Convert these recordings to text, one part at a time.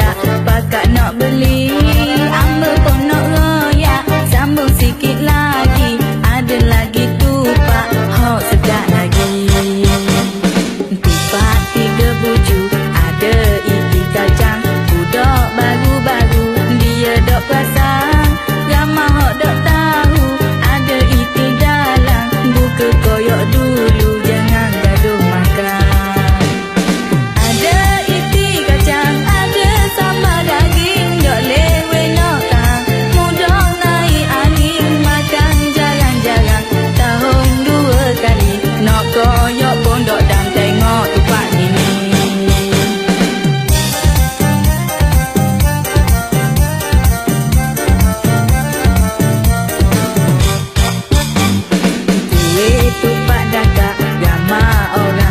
dah pakat nak beli. Amba pun nak raya Sambung sikit lagi. Ada lagi tupak Hot sedap lagi. Tupak tiga buju Ada iki kacang. Budok baru-baru Dia dok pasang. Lama Hok dok tahu Ada iki dalam Buka koyok dulu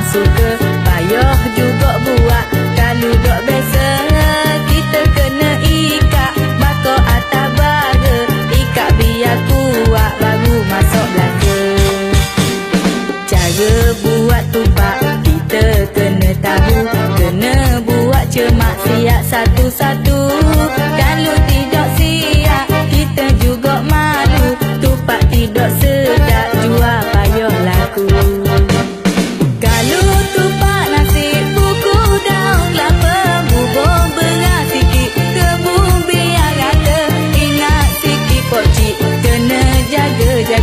suka Payoh juga buat. Kalau dok biasa Kita kena ikat. Bako atas baga Ikat biar kuat. Baru masuk belaka. Cara buat tupak Kita kena tahu. Kena buat cemak Siap satu-satu.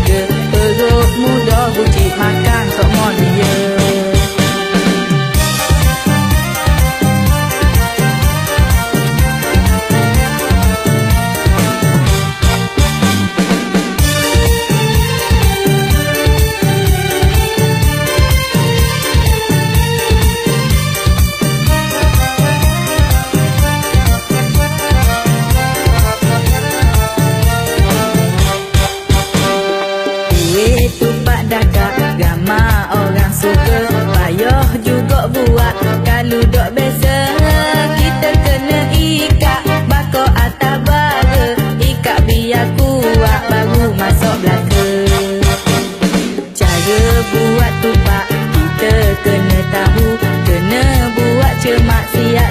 yeah.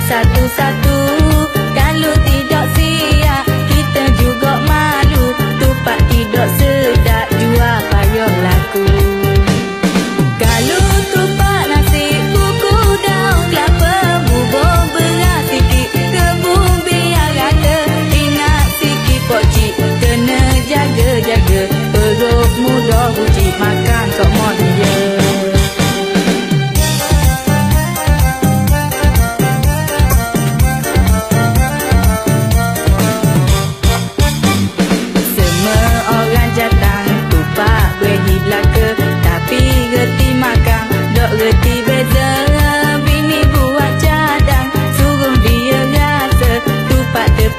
satu-satu dan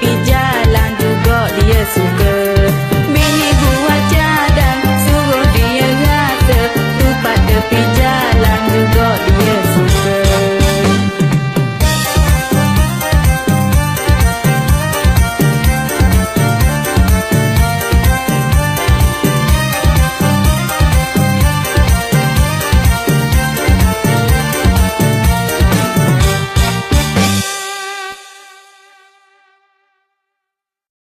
Yeah